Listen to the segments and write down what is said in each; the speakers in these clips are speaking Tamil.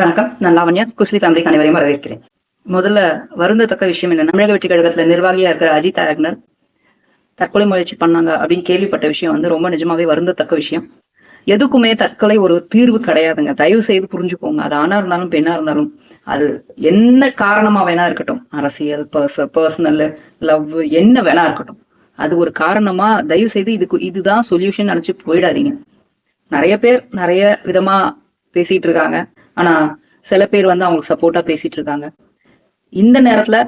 வணக்கம். நான் லாவண்யா குஸ்லி ஃபேமிலி அனைவரையும் வரவேற்கிறேன். முதல்ல வருந்தத்தக்க விஷயம் என்ன? தமிழக வெற்றி கழகத்துல நிர்வாகியா இருக்கிற அஜித் அரக்னர் தற்கொலை முயற்சி பண்ணாங்க அப்படின்னு கேள்விப்பட்ட விஷயம் வந்து ரொம்ப நிஜமாவே வருந்தத்தக்க விஷயம். எதுக்குமே தற்கொலை ஒரு தீர்வு கிடையாதுங்க. தயவு செய்து புரிஞ்சுக்கோங்க. அது ஆணா இருந்தாலும் பெண்ணா இருந்தாலும் அது என்ன காரணமா வேணா இருக்கட்டும். அரசியல் பர்ச பர்சனல் லவ் என்ன வேணா இருக்கட்டும். அது ஒரு காரணமா? தயவு செய்து இதுக்கு இதுதான் சொல்யூஷன் நினைச்சு போயிடாதீங்க. நிறைய பேர் நிறைய விதமா பேசிட்டு இருக்காங்க. ஆனா சில பேர் வந்து அவங்களுக்கு சப்போர்ட்டா பேசிட்டு இருக்காங்க. இந்த நேரத்துல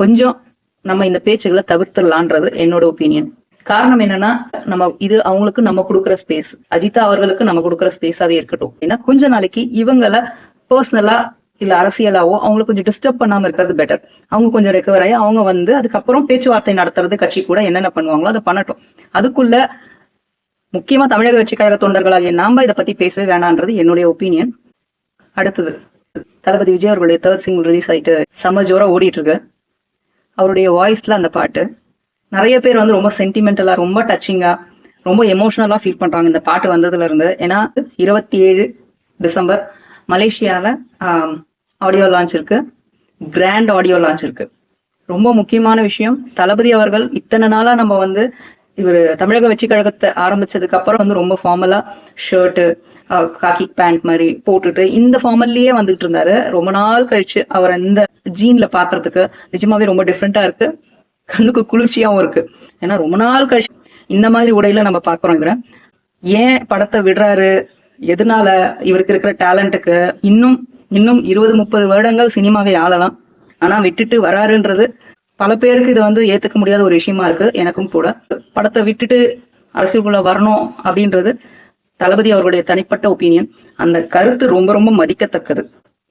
கொஞ்சம் நம்ம இந்த பேச்சுகளை தவிர்த்துடலான்றது என்னோட ஒப்பீனியன் காரணம் என்னன்னா நம்ம இது அவங்களுக்கு நம்ம கொடுக்குற ஸ்பேஸ் அஜிதா அவர்களுக்கு நம்ம கொடுக்குற ஸ்பேஸாவே இருக்கட்டும். ஏன்னா கொஞ்ச நாளைக்கு இவங்களை பர்சனலா இல்ல அரசியலாவோ அவங்களை கொஞ்சம் டிஸ்டர்ப் பண்ணாம இருக்கிறது பெட்டர் அவங்க கொஞ்சம் ரெக்கவர் ஆகி அவங்க வந்து அதுக்கப்புறம் பேச்சுவார்த்தை நடத்துறது கட்சி கூட என்னென்ன பண்ணுவாங்களோ அதை பண்ணட்டும். அதுக்குள்ள முக்கியமா தமிழக கட்சி கழக தொண்டர்களாகிய நாம இதை பத்தி பேசவே வேணான்றது என்னுடைய ஒப்பீனியன் அடுத்தது தளபதி விஜய் அவர்களுடைய தேர்ட் சிங்கிள் ரிலீஸ் ஆகிட்டு செம ஜோராக ஓடிட்டு இருக்கு அவருடைய வாய்ஸில் அந்த பாட்டு. நிறைய பேர் வந்து ரொம்ப சென்டிமெண்டலாக ரொம்ப டச்சிங்காக ரொம்ப எமோஷனலாக ஃபீல் பண்ணுறாங்க இந்த பாட்டு வந்ததுல இருந்து. ஏன்னா இருபத்தி ஏழு டிசம்பர் மலேசியாவில் ஆடியோ லான்ச் இருக்கு. கிராண்ட் ஆடியோ லான்ச் இருக்கு. ரொம்ப முக்கியமான விஷயம் தளபதி அவர்கள் இத்தனை நாளாக நம்ம வந்து இவர் தமிழக வெற்றி கழகத்தை ஆரம்பிச்சதுக்கு அப்புறம் வந்து ரொம்ப ஃபார்மலா ஷர்ட்டு காக்கி பேண்ட் மாதிரி போட்டுட்டு இந்த ஃபார்மல்லையே வந்துட்டு இருந்தாரு. ரொம்ப நாள் கழிச்சு அவர் இந்த ஜீன்ல பாக்குறதுக்கு நிஜமாவே ரொம்ப டிஃப்ரெண்டா இருக்கு. கண்ணுக்கு குளிர்ச்சியாவும் இருக்கு. ஏன்னா ரொம்ப நாள் கழிச்சு இந்த மாதிரி உடையில நம்ம பாக்குறோம் இவரை. ஏன் படத்தை விடுறாரு? எதனால இவருக்கு இருக்கிற டேலண்ட்டுக்கு இன்னும் இன்னும் இருபது முப்பது வருடங்கள் சினிமாவை ஆளலாம். ஆனா விட்டுட்டு வராருன்றது பல பேருக்கு இது வந்து ஏத்துக்க முடியாத ஒரு விஷயமா இருக்கு எனக்கும் கூட. படத்தை விட்டுட்டு அரசியலுக்குள்ள வரணும் அப்படின்றது தளபதி அவர்களுடைய தனிப்பட்ட ஒப்பீனியன். அந்த கருத்து ரொம்ப ரொம்ப மதிக்கத்தக்கது.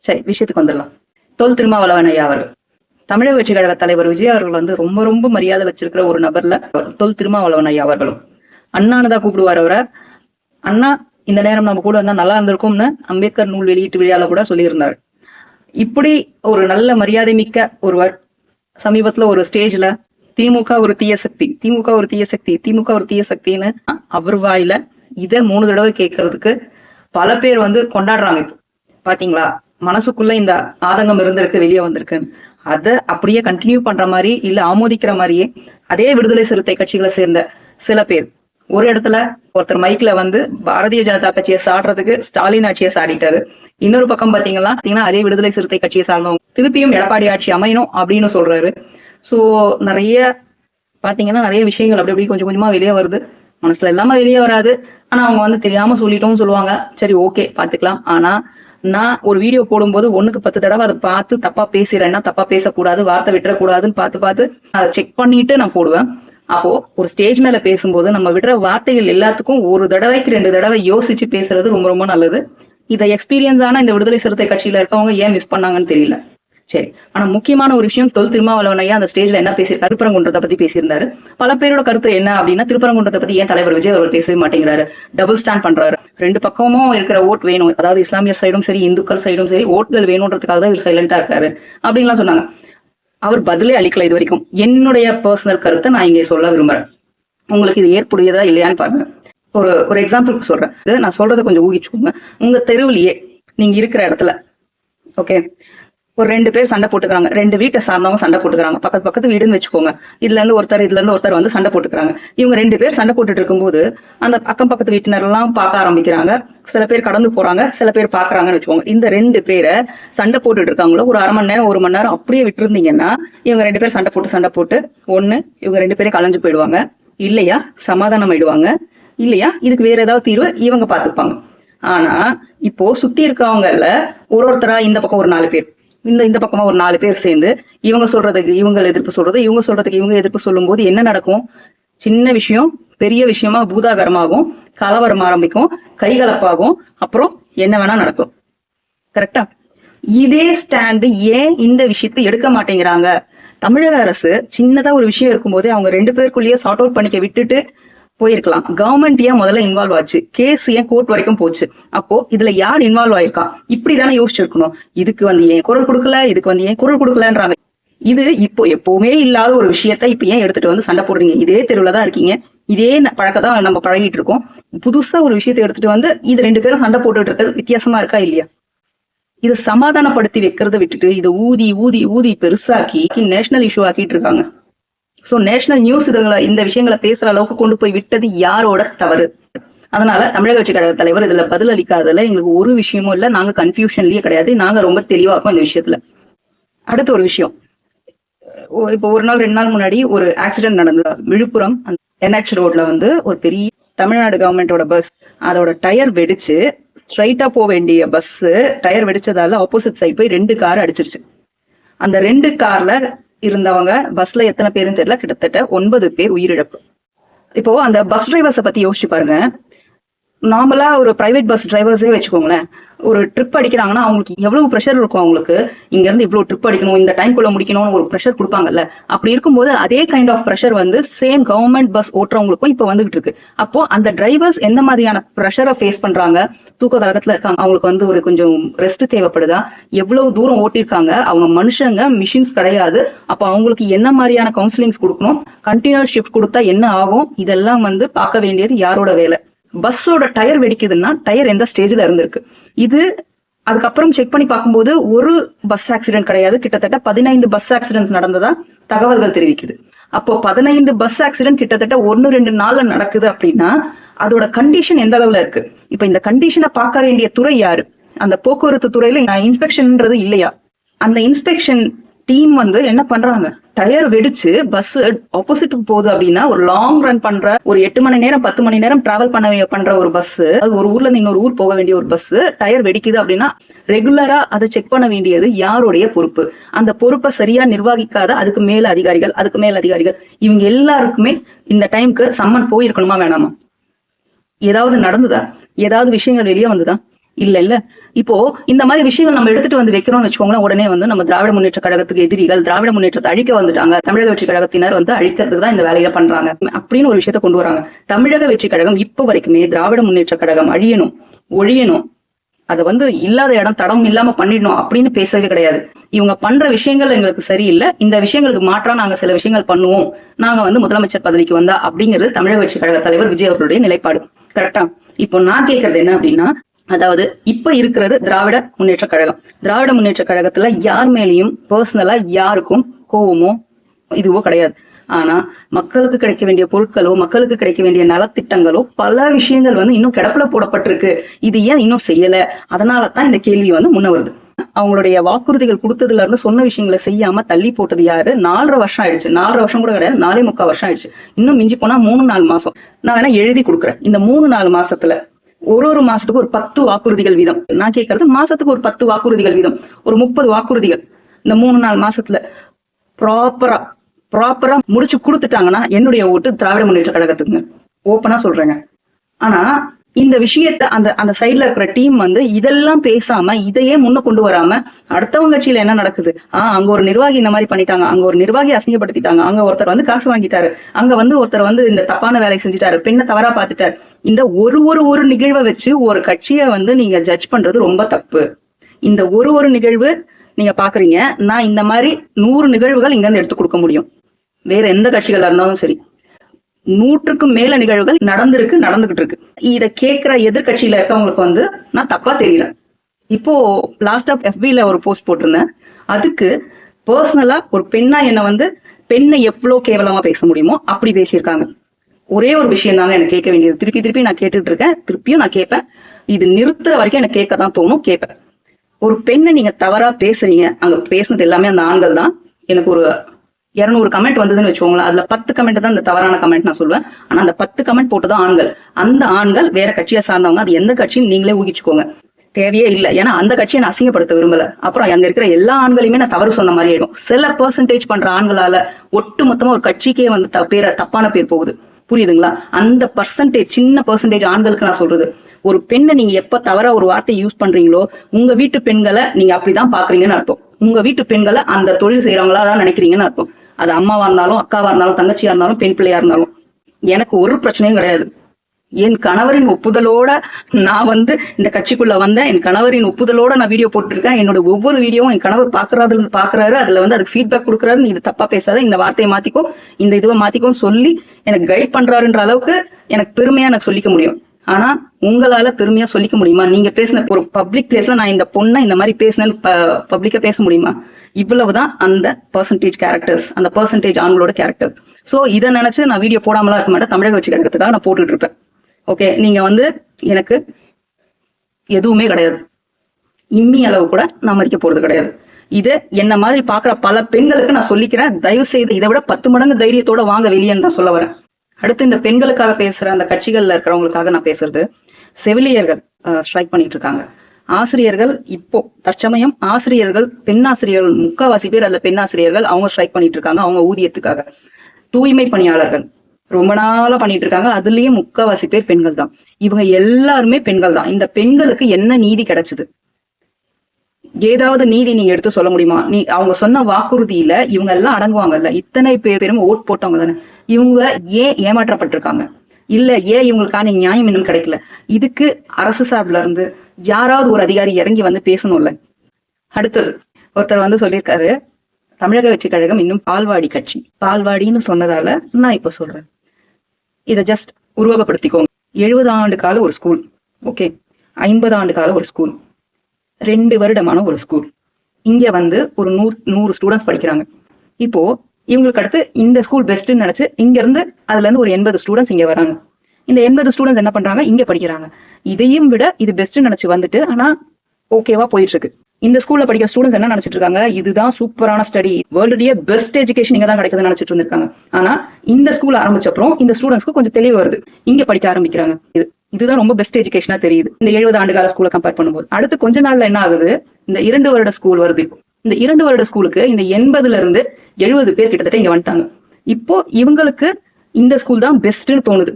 சரி விஷயத்துக்கு வந்துடலாம். தொல் திருமாவளவன் ஐயா அவர்கள். தமிழக கட்சி கழக தலைவர் விஜய் அவர்கள் வந்து ரொம்ப ரொம்ப மரியாதை வச்சிருக்கிற ஒரு நபர்ல தொல் திருமாவளவன் ஐயா அவர்களும். அண்ணான்னு தான் கூப்பிடுவார் அவரை. அண்ணா இந்த நேரம் நம்ம கூட வந்தா நல்லா இருந்திருக்கும்னு அம்பேத்கர் நூல் வெளியீட்டு விழால கூட சொல்லியிருந்தார். இப்படி ஒரு நல்ல மரியாதை மிக்க ஒருவர் சமீபத்துல ஒரு ஸ்டேஜ்ல திமுக ஒரு தீய சக்தி திமுக ஒரு தீய சக்தி திமுக ஒரு தீய சக்தின்னு அவர் வாயில இத மூணு தடவை கேட்கறதுக்கு பல பேர் வந்து கொண்டாடுறாங்க இப்போ. பாத்தீங்களா? மனசுக்குள்ள இந்த ஆதங்கம் இருந்திருக்கு வெளியே வந்திருக்குன்னு அதை அப்படியே கண்டினியூ பண்ற மாதிரி இல்ல ஆமோதிக்கிற மாதிரியே அதே விடுதலை சிறுத்தை கட்சிகளை சேர்ந்த சில பேர். ஒரு இடத்துல ஒருத்தர் மைக்ல வந்து பாரதிய ஜனதா கட்சியை சாடுறதுக்கு ஸ்டாலின் ஆட்சியை சாடிட்டாரு. இன்னொரு பக்கம் பாத்தீங்கன்னா பாத்தீங்கன்னா அதே விடுதலை சிறுத்தை கட்சியை சார்ந்தவங்க திருப்பியும் எடப்பாடி ஆட்சி அமையணும் அப்படின்னு சொல்றாரு. சோ நிறைய பாத்தீங்கன்னா நிறைய விஷயங்கள் அப்படி அப்படி கொஞ்சம் கொஞ்சமா வெளியே வருது. மனசுல இல்லாம வெளியே வராது. ஆனா அவங்க வந்து தெரியாம சொல்லிட்டோம்னு சொல்லுவாங்க. சரி ஓகே பாத்துக்கலாம். ஆனா நான் ஒரு வீடியோ போடும்போது ஒண்ணுக்கு பத்து தடவை அதை பார்த்து தப்பா பேசுறேன்னா தப்பா பேசக்கூடாது வார்த்தை விட்டுறக்கூடாதுன்னு பார்த்து பார்த்து அதை செக் பண்ணிட்டு நான் போடுவேன். அப்போ ஒரு ஸ்டேஜ் மேல பேசும்போது நம்ம விடுற வார்த்தைகள் எல்லாத்துக்கும் ஒரு தடவைக்கு ரெண்டு தடவை யோசிச்சு பேசுறது ரொம்ப ரொம்ப நல்லது. இதை எக்ஸ்பீரியன்ஸ் இந்த விடுதலை சிறுத்தை கட்சியில இருக்கவங்க ஏன் மிஸ் பண்ணாங்கன்னு தெரியல. சரி. ஆனா முக்கியமான ஒரு விஷயம் தொல் திருமாவளவன் ஐயா அந்த ஸ்டேஜ்ல என்ன பேசியிருக்காரு திருப்பரங்குன்றத்தை பத்தி பேசியிருந்தாரு. பல பேரோட கருத்து என்ன அப்படின்னா திருப்பரங்குன்றத்தை பத்தி ஏன் தலைவர் விஜய் அவர்கள் பேசவே மாட்டேங்கிறாரு. டபுள் ஸ்டாண்ட் பண்றாரு. ரெண்டு பக்கமும் இருக்கிற ஓட் வேணும். அதாவது இஸ்லாமியர் சைடும் சரி இந்துக்கள் சைடும் சரி ஓட்கள் வேணுன்றதுக்காக தான் இவர் சைலண்டா இருக்காரு. அப்படின்லாம் சொன்னாங்க. அவர் பதிலே அளிக்கல இது வரைக்கும் என்னுடைய பர்சனல் கருத்தை நான் இங்கே சொல்ல விரும்புறேன். உங்களுக்கு இது ஏற்புடையதா இல்லையான்னு பாருங்க. ஒரு ஒரு எக்ஸாம்பிளுக்கு சொல்றேன். இது நான் சொல்றதை கொஞ்சம் ஊகிச்சுக்கோங்க. உங்க தெருவுலயே நீங்க இருக்கிற இடத்துல ஓகே ஒரு ரெண்டு பேர் சண்டை போட்டுக்கிறாங்க. ரெண்டு வீட்டை சார்ந்தவங்க சண்டை போட்டுக்கிறாங்க. பக்கத்து பக்கத்து வீடுன்னு வச்சுக்கோங்க. இதுல இருந்து ஒருத்தர் இதுல இருந்து ஒருத்தர் வந்து சண்டை போட்டுக்கிறாங்க. இவங்க ரெண்டு பேர் சண்டை போட்டுட்டு இருக்கும்போது அந்த அக்கம் பக்கத்து வீட்டினர் எல்லாம் பார்க்க ஆரம்பிக்கிறாங்க. சில பேர் கடந்து போறாங்க. சில பேர் பாக்குறாங்கன்னு வச்சுக்கோங்க. இந்த ரெண்டு பேரை சண்டை போட்டுட்டு இருக்காங்களோ ஒரு அரை மணி நேரம் ஒரு மணி நேரம் அப்படியே விட்டுருந்தீங்கன்னா இவங்க ரெண்டு பேர் சண்டை போட்டு சண்டை போட்டு ஒண்ணு இவங்க ரெண்டு பேரும் கலைஞ்சு போயிடுவாங்க. இல்லையா? சமாதானம் ஆயிடுவாங்க. இல்லையா? இதுக்கு வேற ஏதாவது தீர்வு இவங்க பாத்துப்பாங்க ஆனா இப்போ சுத்தி இருக்கிறவங்கல ஒரு ஒருத்தரா இந்த பக்கம் ஒரு நாலு பேர். இந்த இந்த பக்கமா ஒரு நாலு பேர் சேர்ந்து இவங்க சொல்றதுக்கு இவங்க எதிர்ப்பு சொல்றது இவங்க சொல்றதுக்கு இவங்க எதிர்ப்பு சொல்லும் போது என்ன நடக்கும்? சின்ன விஷயம் பெரிய விஷயமா பூதாகரமாகும் கலவரம் ஆரம்பிக்கும் கைகலப்பாகும் அப்புறம் என்ன வேணா நடக்கும். கரெக்டா இதே ஸ்டாண்டு ஏன் இந்த விஷயத்தை எடுக்க மாட்டேங்கிறாங்க? தமிழக அரசு சின்னதா ஒரு விஷயம் இருக்கும்போது அவங்க ரெண்டு பேருக்குள்ளேயே சார்ட் அவுட் பண்ணிக்க விட்டுட்டு போயிருக்கலாம். கவர்மெண்ட் ஏன் முதல்ல இன்வால்வ் ஆச்சு? கேஸ் ஏன் கோர்ட் வரைக்கும் போச்சு? அப்போ இதுல யார் இன்வால்வ் ஆயிருக்கா? இப்படிதானே யோசிச்சிருக்கணும். இதுக்கு வந்து ஏன் குரல் கொடுக்கல? இதுக்கு வந்து ஏன் குரல் கொடுக்கலன்றாங்க. இது இப்போ எப்பவுமே இல்லாத ஒரு விஷயத்த இப்ப ஏன் எடுத்துட்டு வந்து சண்டை போடுறீங்க? இதே தெருவில் தான் இருக்கீங்க. இதே பழக்கத்தான் நம்ம பழகிட்டு இருக்கோம். புதுசா ஒரு விஷயத்தை எடுத்துட்டு வந்து இது ரெண்டு பேரும் சண்டை போட்டுட்டு இருக்கிறது வித்தியாசமா இருக்கா இல்லையா? இதை சமாதானப்படுத்தி வைக்கிறத விட்டுட்டு இதை ஊதி ஊதி ஊதி பெருசாக்கி நேஷனல் இஷ்யூ ஆக்கிட்டு இருக்காங்க. ஸோ நேஷனல் நியூஸ் இதுகளை இந்த விஷயங்களை பேசுற அளவுக்கு கொண்டு போய் விட்டது யாரோட தவறு? அதனால தமிழக கட்சி கழக தலைவர் இதுல பதில் அளிக்காததுல எங்களுக்கு ஒரு விஷயமும் இல்லை. நாங்க கன்ஃபியூஷன்லயே கிடையாது. நாங்க ரொம்ப தெளிவா இருக்கோம் இந்த விஷயத்துல. அடுத்த ஒரு விஷயம். இப்போ ஒரு நாள் ரெண்டு நாள் முன்னாடி ஒரு ஆக்சிடென்ட் நடந்தது. விழுப்புரம் என்ஹெச் ரோட்ல வந்து ஒரு பெரிய தமிழ்நாடு கவர்மெண்டோட பஸ் அதோட டயர் வெடிச்சு ஸ்ட்ரைட்டா போக வேண்டிய பஸ் டயர் வெடிச்சதால ஆப்போசிட் சைடு போய் ரெண்டு கார் அடிச்சிருச்சு. அந்த ரெண்டு கார்ல இருந்தவங்க பஸ்ல எத்தனை பேருன்னு தெரியல. கிட்டத்தட்ட ஒன்பது பேர் உயிரிழப்பு. இப்போ அந்த பஸ் டிரைவர்ஸை பத்தி யோசிச்சு பாருங்க. நார்மலா ஒரு பிரைவேட் பஸ் டிரைவர்ஸே வச்சுக்கோங்களேன். ஒரு ட்ரிப் அடிக்கிறாங்கன்னா அவங்களுக்கு எவ்வளவு ப்ரெஷர் இருக்கும் அவங்களுக்கு? இங்க இருந்து இவ்வளவு ட்ரிப் அடிக்கணும் இந்த டைம்குள்ள முடிக்கணும்னு ஒரு ப்ரெஷர் கொடுப்பாங்கல்ல. அப்படி இருக்கும்போது அதே கைண்ட் ஆஃப் ப்ரெஷர் வந்து சேம் கவர்மெண்ட் பஸ் ஓட்டுறவங்களுக்கும் இப்போ வந்துகிட்டு இருக்கு. அப்போ அந்த டிரைவர்ஸ் எந்த மாதிரியான ப்ரெஷரை ஃபேஸ் பண்றாங்க? தூக்க கலகத்துல இருக்காங்க அவங்களுக்கு வந்து ஒரு கொஞ்சம் ரெஸ்ட் தேவைப்படுதா? எவ்வளவு தூரம் ஓட்டியிருக்காங்க? அவங்க மனுஷங்க மிஷின்ஸ் கிடையாது. அப்போ அவங்களுக்கு என்ன மாதிரியான கவுன்சிலிங்ஸ் கொடுக்கணும்? கண்டினியூஸ் ஷிஃப்ட் கொடுத்தா என்ன ஆகும்? இதெல்லாம் வந்து பார்க்க வேண்டியது யாரோட வேலை? பஸ்ஸோட டயர் வெடிக்குதுன்னா டயர் எந்த ஸ்டேஜ்ல இருந்திருக்கு? இது அதுக்கப்புறம் செக் பண்ணி பார்க்கும்போது ஒரு பஸ் ஆக்சிடென்ட் கிடையாது. கிட்டத்தட்ட பதினைந்து பஸ் ஆக்சிடென்ட்ஸ் நடந்ததா தகவல்கள் தெரிவிக்குது. அப்போ பதினைந்து பஸ் ஆக்சிடென்ட் கிட்டத்தட்ட ஒன்னு ரெண்டு நாள்ல நடக்குது அப்படின்னா அதோட கண்டிஷன் எந்த அளவுல இருக்கு? இப்ப இந்த கண்டிஷனை பார்க்க வேண்டிய துறை யாரு? அந்த போக்குவரத்து துறையில இன்ஸ்பெக்ஷன்ன்றது இல்லையா? அந்த இன்ஸ்பெக்ஷன் டீம் வந்து என்ன பண்றாங்க? டயர் வெடிச்சு பஸ் ஆப்போசிட்டுக்கு போகுது அப்படின்னா ஒரு லாங் ரன் பண்ற ஒரு எட்டு மணி நேரம் பத்து மணி நேரம் டிராவல் பண்ண வே- பண்ற ஒரு பஸ் அது ஒரு ஊர்ல இருந்து இன்னொரு ஊர் போக வேண்டிய ஒரு பஸ் டயர் வெடிக்குது அப்படின்னா ரெகுலரா அதை செக் பண்ண வேண்டியது யாருடைய பொறுப்பு? அந்த பொறுப்பை சரியா நிர்வகிக்காத அதுக்கு மேல அதிகாரிகள் அதுக்கு மேல அதிகாரிகள். இவங்க எல்லாருக்குமே இந்த டைம்க்கு சம்மன் போயிருக்கணுமா வேணாமா? ஏதாவது நடந்துதா? ஏதாவது விஷயங்கள் வெளியே வந்துதா? இல்ல இல்ல இப்போ இந்த மாதிரி விஷயங்கள் நம்ம எடுத்துட்டு வந்து வைக்கிறோம்னு வச்சுக்கோங்களேன் உடனே வந்து நம்ம திராவிட முன்னேற்ற கழகத்துக்கு எதிரிகள் திராவிட முன்னேற்றத்தை அழிக்க வந்துட்டாங்க. தமிழக வெற்றி கழகத்தினர் வந்து அழிக்கிறதுக்கு தான் இந்த வேலையை பண்றாங்க. அப்படின்னு ஒரு விஷயத்த கொண்டு வராங்க. தமிழக வெற்றி கழகம் இப்போ வரைக்குமே திராவிட முன்னேற்ற கழகம் அழியணும் ஒழியணும் அதை வந்து இல்லாத இடம் தடம் இல்லாம பண்ணிடணும் அப்படின்னு பேசவே கிடையாது. இவங்க பண்ற விஷயங்கள் எங்களுக்கு சரியில்லை. இந்த விஷயங்களுக்கு மாற்றா நாங்க சில விஷயங்கள் பண்ணுவோம். நாங்க வந்து முதலமைச்சர் பதவிக்கு வந்தா அப்படிங்கிறது தமிழக வெற்றி கழக தலைவர் விஜய் அவர்களுடைய நிலைப்பாடு. கரெக்டா இப்போ நான் கேட்கறது என்ன அப்படின்னா அதாவது இப்ப இருக்கிறது திராவிட முன்னேற்ற கழகம். திராவிட முன்னேற்ற கழகத்துல யார் மேலேயும் பர்சனலா யாருக்கும் கோவமோ இதுவோ கிடையாது. ஆனா மக்களுக்கு கிடைக்க வேண்டிய பொருட்களோ மக்களுக்கு கிடைக்க வேண்டிய நலத்திட்டங்களோ பல விஷயங்கள் வந்து இன்னும் கிடப்புல போடப்பட்டிருக்கு. இது ஏன் இன்னும் செய்யல? அதனால தான் இந்த கேள்வி வந்து முன்ன வருது. அவங்களுடைய வாக்குறுதிகள் கொடுத்ததுல இருந்து சொன்ன விஷயங்களை செய்யாம தள்ளி போட்டது யாரு? நாலரை வருஷம் ஆயிடுச்சு. நாலரை வருஷம் கூட கிடையாது. நாலே முக்கால் வருஷம் ஆயிடுச்சு. இன்னும் மிஞ்சி போனா மூணு நாலு மாசம். நான் வேணா எழுதி கொடுக்குறேன். இந்த மூணு நாலு மாசத்துல ஒரு ஒரு மாசத்துக்கு ஒரு பத்து வாக்குறுதிகள் வீதம். நான் கேட்கறது மாசத்துக்கு ஒரு பத்து வாக்குறுதிகள் வீதம். ஒரு முப்பது வாக்குறுதிகள். இந்த மூணு நாலு மாசத்துல ப்ராப்பரா ப்ராப்பரா முடிச்சு கொடுத்துட்டாங்கன்னா என்னுடைய ஓட்டு திராவிட முன்னேற்ற கழகத்துக்குங்க. ஓப்பனா சொல்றேங்க. ஆனா இந்த விஷயத்த அந்த அந்த சைட்ல இருக்கிற டீம் வந்து இதெல்லாம் பேசாம இதையே முன்ன கொண்டு வராம அடுத்தவங்க கட்சியில என்ன நடக்குது? ஆஹ் அங்க ஒரு நிர்வாகி இந்த மாதிரி பண்ணிட்டாங்க. அங்க ஒரு நிர்வாகி அசிங்கப்படுத்திட்டாங்க. அங்க ஒருத்தர் வந்து காசு வாங்கிட்டாரு. அங்க வந்து ஒருத்தர் வந்து இந்த தப்பான வேலையை செஞ்சுட்டாரு. பெண்ணை தவறா பார்த்துட்டாரு. இந்த ஒரு ஒரு ஒரு நிகழ்வை வச்சு ஒரு கட்சியை வந்து நீங்க ஜட்ஜ் பண்றது ரொம்ப தப்பு. இந்த ஒரு ஒரு நிகழ்வு நீங்க பாக்குறீங்க. நான் இந்த மாதிரி நூறு நிகழ்வுகள் இங்க இருந்து எடுத்து கொடுக்க முடியும். வேற எந்த கட்சிகளா இருந்தாலும் சரி. நூற்றுக்கும் மேல நிகழ்வுகள் நடந்திருக்கு நடந்துகிட்டு இருக்கு இத கேட்கிற எதிர்கட்சியில இருக்கவங்களுக்கு வந்து நான் தப்பா தெரியல. இப்போ லாஸ்ட் ஆஃப் எஃபில ஒரு போஸ்ட் போட்டிருந்தேன். அதுக்கு பர்சனலா ஒரு பெண்ணா என்ன வந்து பெண்ணை எவ்வளவு கேவலமா பேச முடியுமோ அப்படி பேசியிருக்காங்க. ஒரே ஒரு விஷயம் தாங்க எனக்கு கேட்க வேண்டியது. திருப்பி திருப்பி நான் கேட்டுட்டு இருக்கேன் திருப்பியும் நான் கேட்பேன். இது நிறுத்துற வரைக்கும் எனக்கு கேட்க தான் தோணும் கேட்பேன். ஒரு பெண்ணை நீங்க தவறா பேசுறீங்க அங்க பேசுனது எல்லாமே அந்த ஆண்கள் தான். எனக்கு ஒரு இரநூறு கமெண்ட் வந்ததுன்னு வச்சுக்கோங்களேன். அதுல பத்து கமெண்ட் தான் இந்த தவறான கமெண்ட் நான் சொல்லுவேன். ஆனா அந்த பத்து கமெண்ட் போட்டது ஆண்கள். அந்த ஆண்கள் வேற கட்சியை சார்ந்தவங்க. அது எந்த கட்சின்னு நீங்களே ஊகிச்சுக்கோங்க. தேவையே இல்லை. ஏன்னா அந்த கட்சியை நான் அசிங்கப்படுத்த விரும்பல. அப்புறம் அங்க இருக்கிற எல்லா ஆண்களையுமே நான் தவறு சொன்ன மாதிரி ஆயிடும். சில பெர்சன்டேஜ் பண்ற ஆண்களால ஒட்டு மொத்தமா ஒரு கட்சிக்கே வந்து த- பேர தப்பான பேர் போகுது. புரியுதுங்களா? அந்த பர்சன்டேஜ் சின்ன பர்சன்டேஜ் ஆண்களுக்கு நான் சொல்றது. ஒரு பெண்ணை நீங்க எப்ப தவறா ஒரு வார்த்தை யூஸ் பண்றீங்களோ உங்க வீட்டு பெண்களை நீங்க அப்படிதான் பாக்குறீங்கன்னு அர்த்தம். உங்க வீட்டு பெண்களை அந்த தொழில் செய்யறவங்களா தான் நினைக்கிறீங்கன்னு அர்த்தம். அது அம்மாவா இருந்தாலும் அக்காவா இருந்தாலும் தங்கச்சியா இருந்தாலும் பெண் பிள்ளையா இருந்தாலும் எனக்கு ஒரு பிரச்சனையும் கிடையாது. என் கணவரின் ஒப்புதலோட நான் வந்து இந்த கட்சிக்குள்ள வந்தேன். என் கணவரின் ஒப்புதலோட நான் வீடியோ போட்டிருக்கேன். என்னோட ஒவ்வொரு வீடியோவும் என் கணவர் பாக்குறாரு பாக்குறாரு அதுல வந்து அதுக்கு ஃபீட்பேக் கொடுக்குறாரு. நீ இது தப்பா பேசாத. இந்த வார்த்தையை மாத்திக்கோ. இந்த இதுவை மாத்திக்கோ சொல்லி எனக்கு கைட் பண்றாருன்ற அளவுக்கு எனக்கு பெருமையா நான் சொல்லிக்க முடியும். ஆனா உங்களால பெருமையா சொல்லிக்க முடியுமா? நீங்க பேசின ஒரு பப்ளிக் பிளேஸ்ல நான் இந்த பொண்ணை இந்த மாதிரி பேசினேன்னு பப்ளிக்கா பேச முடியுமா? இவ்வளவுதான் அந்த பர்சன்டேஜ் கேரக்டர்ஸ் அந்த பர்சன்டேஜ் ஆண்களோட கேரக்டர்ஸ் சோ இதை நினைச்சு நான் வீடியோ போடாமலாம் இருக்க மாட்டேன். தமிழக வச்சு கிடக்கிறதுக்காக நான் போட்டுட்டு இருப்பேன். ஓகே நீங்க வந்து எனக்கு எதுவுமே கிடையாது. இம்மி அளவு கூட நான் மதிக்க போறது கிடையாது. இது என்ன மாதிரி பாக்குற பல பெண்களுக்கு நான் சொல்லிக்கிறேன். தயவு செய்து இதை விட பத்து மடங்கு தைரியத்தோட வாங்க வெளியேன்னு தான் சொல்ல வரேன். அடுத்து இந்த பெண்களுக்காக பேசுற அந்த கட்சிகள்ல இருக்கிறவங்களுக்காக நான் பேசுறது. செவிலியர்கள் ஸ்ட்ரைக் பண்ணிட்டு இருக்காங்க. ஆசிரியர்கள் இப்போ தற்சமயம் ஆசிரியர்கள் பெண் ஆசிரியர்கள் முக்காவாசி பேர் அந்த பெண் ஆசிரியர்கள் அவங்க ஸ்ட்ரைக் பண்ணிட்டு இருக்காங்க அவங்க ஊதியத்துக்காக. தூய்மை பணியாளர்கள் ரொம்ப நாளா பண்ணிட்டு இருக்காங்க அதுலயும் முக்காவாசி பேர் பெண்கள் தான். இவங்க எல்லாருமே பெண்கள் தான். இந்த பெண்களுக்கு என்ன நீதி கிடைச்சது? ஏதாவது நீதி நீங்க எடுத்து சொல்ல முடியுமா? நீ அவங்க சொன்ன வாக்குறுதியில இவங்க எல்லாம் அடங்குவாங்கல்ல. இத்தனை பேர் பேரும் ஓட் போட்டவங்க தானே. இவங்க ஏன் ஏமாற்றப்பட்டிருக்காங்க? இல்ல ஏன் இவங்களுக்கான நியாயம் இன்னும் கிடைக்கல? இதுக்கு அரசு சார்பில் இருந்து யாராவது ஒரு அதிகாரி இறங்கி வந்து பேசணும்ல? அடுத்தது ஒருத்தர் வந்து சொல்லியிருக்காரு தமிழக வெற்றி கழகம் இன்னும் பால்வாடி கட்சி. பால்வாடின்னு சொன்னதால நான் இப்ப சொல்றேன். இதை ஜஸ்ட் உருவகப்படுத்திக்கோங்க. எழுபது ஆண்டு கால ஒரு ஸ்கூல் ஓகே ஐம்பது ஆண்டு கால ஒரு ஸ்கூல் ரெண்டு வருடமான ஒரு ஸ்கூல் இங்க வந்து ஒரு நூறு நூறு ஸ்டூடெண்ட்ஸ் படிக்கிறாங்க. இப்போ இவங்களுக்கு அடுத்து இந்த ஸ்கூல் பெஸ்ட்டுன்னு நினைச்சு இங்க இருந்து அதுல இருந்து ஒரு எண்பது ஸ்டூடெண்ட்ஸ் இங்கே வராங்க. இந்த எண்பது ஸ்டூடெண்ட்ஸ் என்ன பண்றாங்க? இங்க படிக்கிறாங்க. இதையும் விட இது பெஸ்ட்டுன்னு நினைச்சு வந்துட்டு ஆனா ஓகேவா போயிட்டு இருக்கு இந்த ஸ்கூல்ல படிக்கிற ஸ்டூடெண்ட்ஸ் என்ன நினைச்சிட்டு இருக்காங்க? இதுதான் சூப்பரான ஸ்டடி வேர்ல்டுடைய பெஸ்ட் எஜுகேஷன் இங்க தான் கிடைக்குதுன்னு நினைச்சிட்டு இருந்திருக்காங்க. ஆனா இந்த ஸ்கூல் ஆரம்பிச்சப்பறம் இந்த ஸ்டூடெண்ட்ஸ்க்கு கொஞ்சம் தெளிவு வருது. இங்க படிக்க ஆரம்பிக்கிறாங்க. இது இதுதான் ரொம்ப பெஸ்ட் எஜுகேஷனா தெரியுது. இந்த எழுபது ஆண்டு கால ஸ்கூலை கம்பேர் பண்ணும்போது. அடுத்து கொஞ்ச நாள்ல என்ன ஆகுது? இந்த இரண்டு வருட ஸ்கூல் வருது இப்போ. இந்த இரண்டு வருட ஸ்கூலுக்கு இந்த எண்பதுல இருந்து எழுபது பேர் கிட்டத்தட்ட இங்க வந்துட்டாங்க. இப்போ இவங்களுக்கு இந்த ஸ்கூல் தான் பெஸ்ட்னு தோணுது.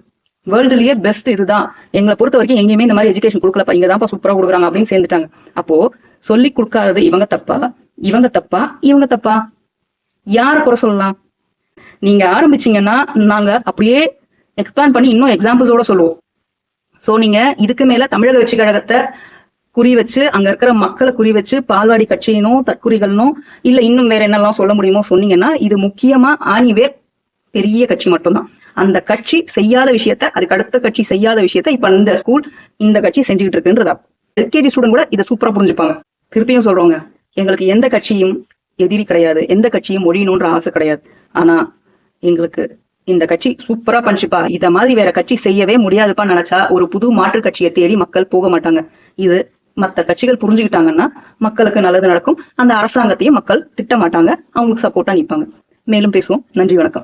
வேர்ல்டுலயே பெஸ்ட் இதுதான். எங்களை பொறுத்த வரைக்கும் எங்கேயுமே இந்த மாதிரி எஜுகேஷன் கொடுக்கலப்பா. இங்க தான்ப்பா சூப்பரா கொடுக்குறாங்க அப்படின்னு சேர்ந்துட்டாங்க. அப்போ சொல்லி கொடுக்காதது இவங்க தப்பா? இவங்க தப்பா? இவங்க தப்பா? யார் குறை சொல்லலாம்? நீங்க ஆரம்பிச்சீங்கன்னா நாங்க அப்படியே எக்ஸ்பிளான் பண்ணி இன்னும் எக்ஸாம்பிள்ஸோட சொல்லுவோம். சோ நீங்க இதுக்கு மேல தமிழக வெற்றி கழகத்தை குறி வச்சு அங்க இருக்கிற மக்களை குறி வச்சு பால்வாடி கட்சியினோ தற்குறிகள்னோ இல்ல இன்னும் வேற என்னெல்லாம் சொல்ல முடியுமோ சொன்னீங்கன்னா இது முக்கியமா ஆணிவேர் பெரிய கட்சி மட்டும்தான். அந்த கட்சி செய்யாத விஷயத்த அதுக்கு அடுத்த கட்சி செய்யாத விஷயத்த இப்ப இந்த ஸ்கூல் இந்த கட்சி செஞ்சுக்கிட்டு இருக்குன்றதா. எல்கேஜி ஸ்டூடெண்ட் கூட இதை சூப்பரா புரிஞ்சுப்பாங்க. திருப்பியும் சொல்றவங்க எங்களுக்கு எந்த கட்சியும் எதிரி கிடையாது எந்த கட்சியும் ஒழியணுன்ற ஆசை கிடையாது. ஆனா எங்களுக்கு இந்த கட்சி சூப்பரா பண்ணிச்சுப்பா இத மாதிரி வேற கட்சி செய்யவே முடியாதுப்பா நினைச்சா ஒரு புது மாற்று கட்சியை தேடி மக்கள் போக மாட்டாங்க. இது மற்ற கட்சிகள் புரிஞ்சுக்கிட்டாங்கன்னா மக்களுக்கு நல்லது நடக்கும். அந்த அரசாங்கத்தையும் மக்கள் திட்ட மாட்டாங்க அவங்களுக்கு சப்போர்ட்டா நிற்பாங்க மேலும் பேசுவோம். நன்றி வணக்கம்.